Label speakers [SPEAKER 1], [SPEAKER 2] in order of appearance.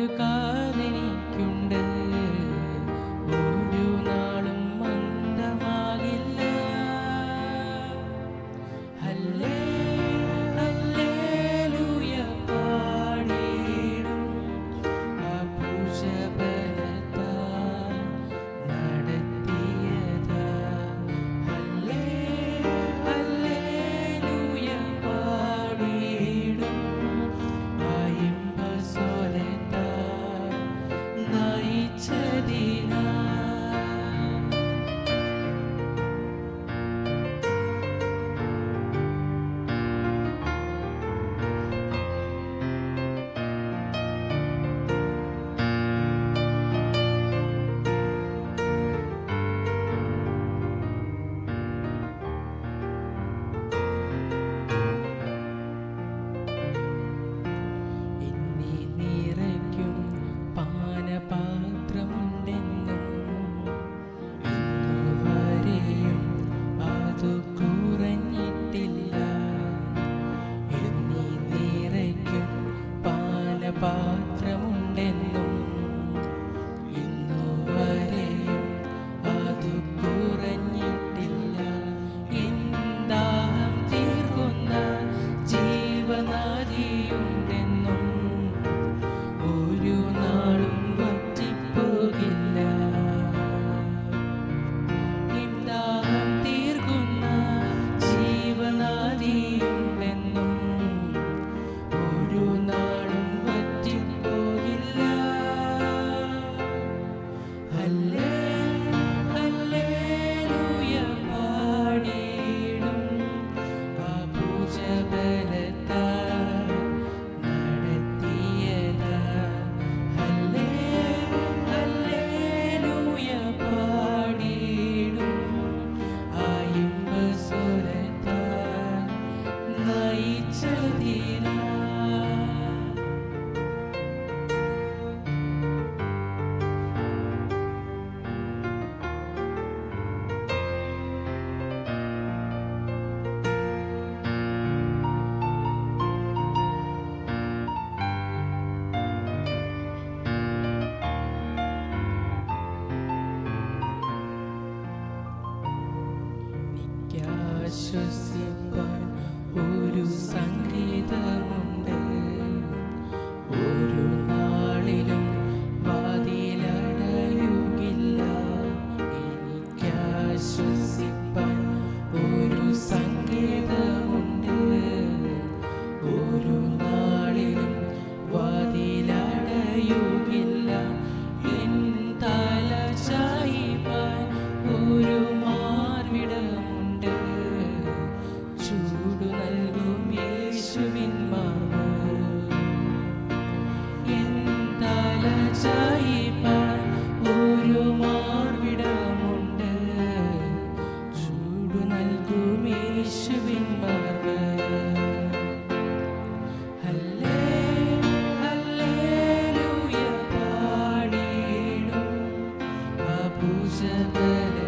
[SPEAKER 1] ഒരു കാതെനിക്കുണ്ട് ആശ്വസിപ്പാൻ ഒരു സംഗീതമുണ്ട് heaven.